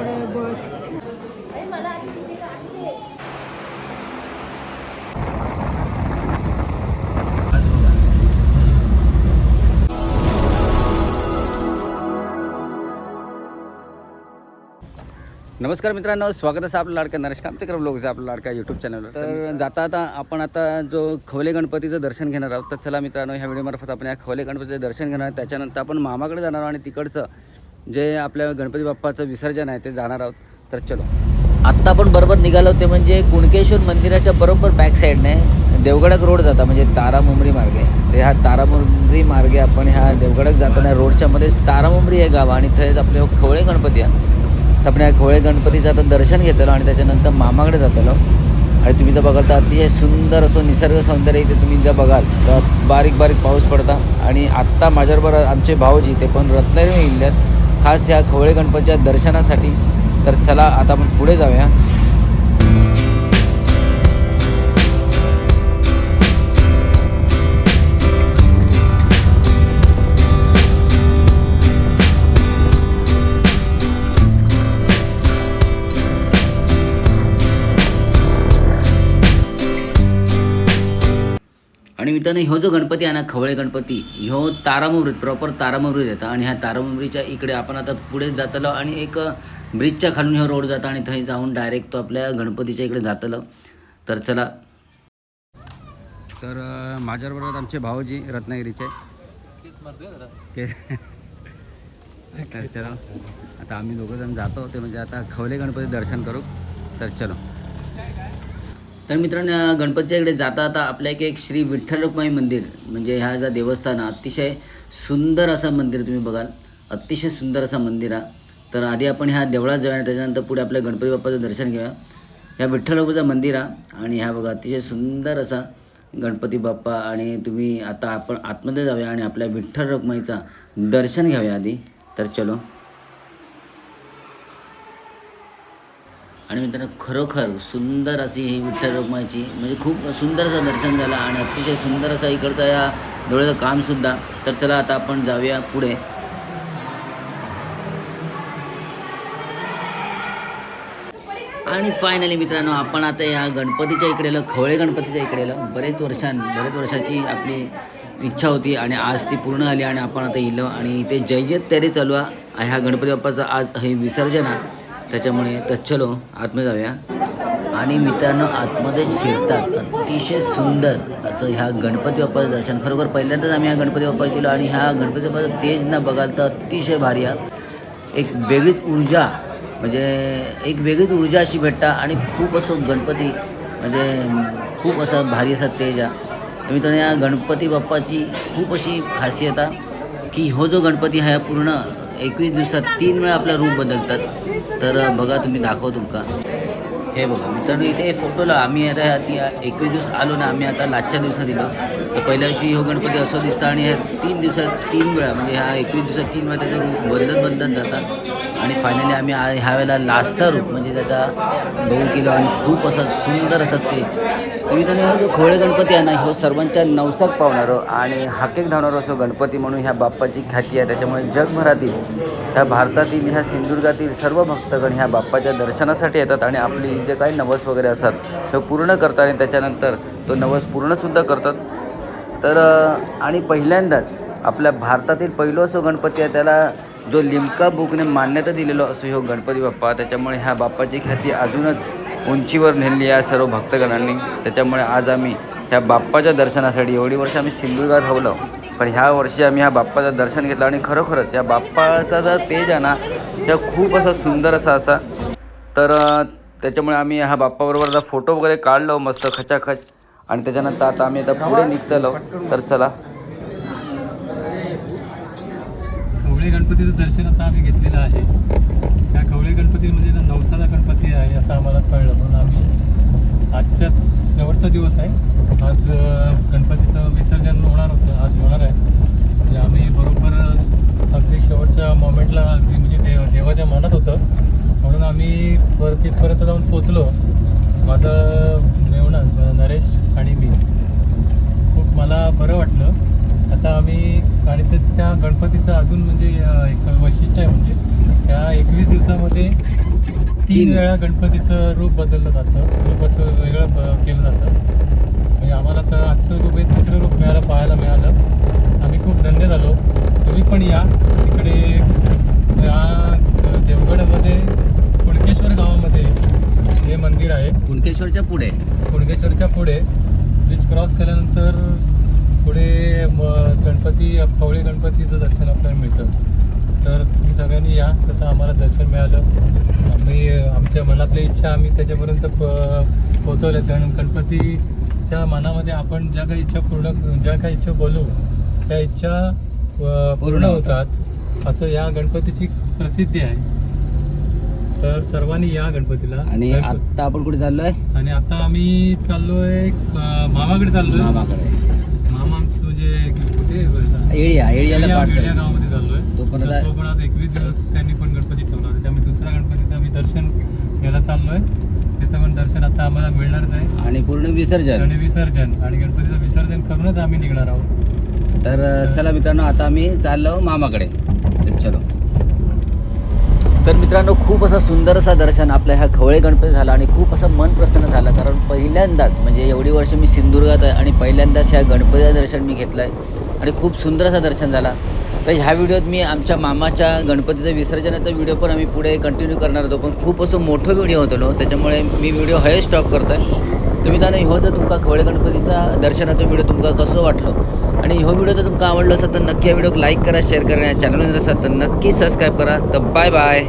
इकडे बस. नमस्कार मित्रांनो स्वागत आहे आपलं लाडका नरेश कामतेकर ब्लॉगचं आपलं लाडका यूट्यूब चॅनलवर तर जाता आता आपण आता जो खवले गणपतीचं दर्शन घेणार आहोत तर चला मित्रांनो ह्या व्हिडिओमार्फत आपण या खवले गणपतीचं दर्शन घेणार. त्याच्यानंतर आपण मामाकडे जाणार आणि तिकडचं जे आपल्या गणपती बाप्पाचं विसर्जन आहे ते जाणार आहोत. तर चलो. आत्ता आपण बरोबर निघालो ते म्हणजे कुणकेश्वर मंदिराच्या बरोबर बॅक साईडने देवगडक रोड जाता म्हणजे तारामुंबरी मार्गे. तर ह्या तारामुंबरी मार्गे आपण ह्या देवगडक जाताना रोडच्या मध्येच तारामुंबरी हे गाव आणि थंयच आपले खवळे गणपती आहे. तर आपण या खवळे गणपतीचं आता दर्शन घेतलं आणि त्याच्यानंतर मामाकडे जातलो. आणि तुम्ही जर बघाल तर अतिशय सुंदर असं निसर्ग सौंदर्य इथे तुम्ही जर बघाल तर बारीक बारीक पाऊस पडता. आणि आत्ता माझ्याबरोबर आमचे भाऊजी ते पण रत्नागिरी इल्ल्यात खास ह्या खवळे गणपतीच्या दर्शनासाठी. तर चला आता आपण पुढे जाऊया. आणि मित्रांनो ह्यो जो गणपती आहे ना खवळे गणपती ह्यो तारामुंबरीत प्रॉपर तारामुंबरीत येतात आणि ह्या तारामुंबरीच्या इकडे आपण आता पुढे जातलो आणि एक ब्रिजच्या खालून ह्यो रोड जाता आणि थंय जाऊन डायरेक्ट तो आपल्या गणपतीच्या इकडे जातलो. तर चला. तर माझ्याबरोबर आमचे भाऊजी रत्नागिरीचे. केस तर चलो. आता आम्ही दोघं जण जातो ते म्हणजे आता खवले गणपती दर्शन करू. तर चलो. तर मित्रांनो या गणपतीच्या इकडे जाता आता आपल्या एक एक श्री विठ्ठल रुक्माई मंदिर म्हणजे ह्या ज्या देवस्थान आहे, अतिशय सुंदर असं मंदिर तुम्ही बघाल. अतिशय सुंदर असं मंदिर आहे. तर आधी आपण ह्या देवळात जाऊया त्याच्यानंतर पुढे आपल्या गणपती बाप्पाचं दर्शन घेऊया. ह्या विठ्ठल रुक्माचं मंदिर आहे आणि ह्या बघा अतिशय सुंदर असा गणपती बाप्पा आणि तुम्ही आता आपण आतमध्ये जाऊया आणि आपल्या विठ्ठल रुक्माईचा दर्शन घ्यावया आधी. तर चलो. आणि मित्रांनो खरोखर सुंदर अशी ही विठ्ठल रुक्माईची म्हणजे खूप सुंदर असं दर्शन झालं आणि अतिशय सुंदर असं इकडचा या डोळ्याचं कामसुद्धा तर चला आता आपण जाऊया पुढे. आणि फायनली मित्रांनो आपण आता या गणपतीच्या इकडे खवळे गणपतीच्या इकडे बरेच वर्षां बरेच वर्षाची आपली इच्छा होती आणि आज ती पूर्ण आली आणि आपण आता इलो आणि इथे जयजित तरी चालू आहे ह्या गणपती बाप्पाचं आज हे विसर्जन आहे. त्याच्यामुळे तर चलो आतमध्ये जाऊया. आणि मित्रांनो आतमध्ये शिरतात. अतिशय सुंदर असं ह्या गणपती बाप्पाचं दर्शन. खरोखर पहिल्यांदाच आम्ही ह्या गणपती बाप्पा गेलो आणि ह्या गणपती बाप्पाचं तेज न बघाल तर अतिशय भारी आहे. एक वेगळीच ऊर्जा म्हणजे एक वेगळीच ऊर्जा अशी भेटता आणि खूप असं गणपती म्हणजे खूप असा भारी असा तेज आहे. मित्रांनो या गणपती बाप्पाची खूप अशी खासियत आहे की हो जो गणपती आहे हा पूर्ण एकवीस दिवसात तीन वेळा आपला रूप बदलतात. तर बघा तुम्ही दाखव तुमका हे बघा मित्रांनो इथे फोटोला आम्ही आता ती एकवीस दिवस आलो ना आम्ही आता लास्टच्या दिवसात दिलो तर पहिल्या दिवशी हो गणपती असं दिसतं आणि ह्या तीन दिवसात तीन वेळा म्हणजे ह्या एकवीस दिवसात तीन वेळा त्याचं रूप बदलत बदलत जातात. आणि फायनली आम्ही ह्या वेळेला लास्टचा रूप म्हणजे त्याचा बघू केलो आणि खूप असा सुंदर असा तेज. मित्रांनो हा जो खोळे गणपती आहे ना ह्यो सर्वांच्या नवसात पावणारो आणि हाकेक धावणारो असो गणपती म्हणून ह्या बाप्पाची ख्याती आहे. त्याच्यामुळे जगभरातील ह्या भारतातील ह्या सिंधुदुर्गातील सर्व भक्तगण ह्या बाप्पाच्या दर्शनासाठी येतात आणि आपली जे काही नवस वगैरे असतात ते पूर्ण करतात आणि त्याच्यानंतर तो नवस पूर्णसुद्धा करतात. तर आणि पहिल्यांदाच आपल्या भारतातील पहिलं असं गणपती आहे त्याला जो लिमका बुकने मान्यता दिलेलो असो ह्यो गणपती बाप्पा. त्याच्यामुळे ह्या बाप्पाची ख्याती अजूनच उंचीवर नेली आहे सर्व भक्तगणांनी. त्याच्यामुळे आज आम्ही ह्या बाप्पाच्या दर्शनासाठी एवढी वर्ष आम्ही सिंधुदुर्गात हवलो पण ह्या वर्षी आम्ही ह्या बाप्पाचं दर्शन घेतलं आणि खरोखरच या बाप्पाचा जर तेज आहे ना त्या खूप असा सुंदर असा असा. तर त्याच्यामुळे आम्ही ह्या बाप्पाबरोबर फोटो वगैरे काढलो मस्त खचाखच. आणि त्याच्यानंतर आता आम्ही आता पुढे निघतलो. तर चला खवळे गणपतीचं दर्शन आता आम्ही घेतलेलं आहे. त्या खवळे गणपती म्हणजे ना नवसाचा गणपती आहे असं आम्हाला कळलं. म्हणून आम्ही आजच्या शेवटचा दिवस आहे. आज गणपतीचं विसर्जन होणार होतं. आज होणार आहे. म्हणजे आम्ही बरोबर अगदी शेवटच्या मोमेंटला अगदी म्हणजे देव देवाच्या मनात होतं. म्हणून आम्ही परत तिथपर्यंत जाऊन पोचलो. माझं मेवणं नरेश आणि मी. खूप मला बरं वाटलं. आता आम्ही आणि तेच त्या गणपतीचं अजून म्हणजे एक वैशिष्ट्य आहे म्हणजे त्या एकवीस दिवसामध्ये तीन वेळा गणपतीचं रूप बदललं जातं. रूप असं वेगळं ब- केलं जातं. म्हणजे आम्हाला तर आजचं रूप हे तिसरं रूप मिळालं पाहायला मिळालं. आम्ही खूप धन्य झालो. तुम्ही पण या. इकडे या देवगडमध्ये कुणकेश्वर गावामध्ये हे मंदिर आहे. कुणकेश्वरच्या पुढे. कुणकेश्वरच्या पुढे. ब्रिज क्रॉस केल्यानंतर पुढे म गणपती खवळे गणपतीचं दर्शन आपल्याला मिळतं. तर तुम्ही सगळ्यांनी या तसं आम्हाला दर्शन मिळालं. आम्ही आमच्या मनातली इच्छा आम्ही त्याच्यापर्यंत प पोचवल्या गण गणपतीच्या मनामध्ये आपण ज्या काही इच्छा पूर्ण ज्या काही इच्छा बोलू त्या इच्छा पूर्ण होतात. असं या गणपतीची प्रसिद्धी आहे. तर सर्वांनी या गणपतीला. आणि आता आपण कुठे चाललोय? आणि आता आम्ही चाललोय मामाकडे चाललोय. मामाकडे मामा आमचे म्हणजे कुठे एळिया एळियाला पाठ झालं. गावामध्ये चाललोय. तो पण तर आता- तो पण आज एकवीस दिवस त्यांनी पण गणपती ठेवला होता. त्यामुळे दुसरा गणपतीचं आम्ही दर्शन घ्यायला चाललोय. त्याचं पण दर्शन आता आम्हाला मिळणारच आहे. आणि पूर्ण विसर्जन. आणि विसर्जन. आणि गणपतीचं विसर्जन करूनच आम्ही निघणार आहोत. तर अ, चला मित्रांनो आता आम्ही चाललो मामाकडे. तर चलो. तर मित्रांनो खूप असं सुंदर असं दर्शन आपल्या ह्या खवळे गणपती झाला आणि खूप असं मन प्रसन्न झालं. कारण पहिल्यांदाच म्हणजे एवढी वर्ष मी सिंधुदुर्गात आहे आणि पहिल्यांदाच ह्या गणपतीचं दर्शन मी घेतलं आहे आणि खूप सुंदर असं दर्शन झाला. तर ह्या व्हिडिओत मी आमच्या मामाच्या गणपतीचं विसर्जनाचा व्हिडिओ पण आम्ही पुढे कंटिन्यू करणार होतो. पण खूप असं मोठं व्हिडिओ होतो त्याच्यामुळे मी व्हिडिओ हे स्टॉप करतो आहे तुम्ही त्यानं ह्यो जर तुमका खवळे गणपतीचा दर्शनाचा व्हिडिओ तुमका कसं वाटलं? आणि ह्यो व्हिडिओ जर तुमका आवडलो असेल तर नक्की या व्हिडिओ लाईक करा शेअर करा या चॅनल असाल तर नक्की सबस्क्राईब करा. तर बाय बाय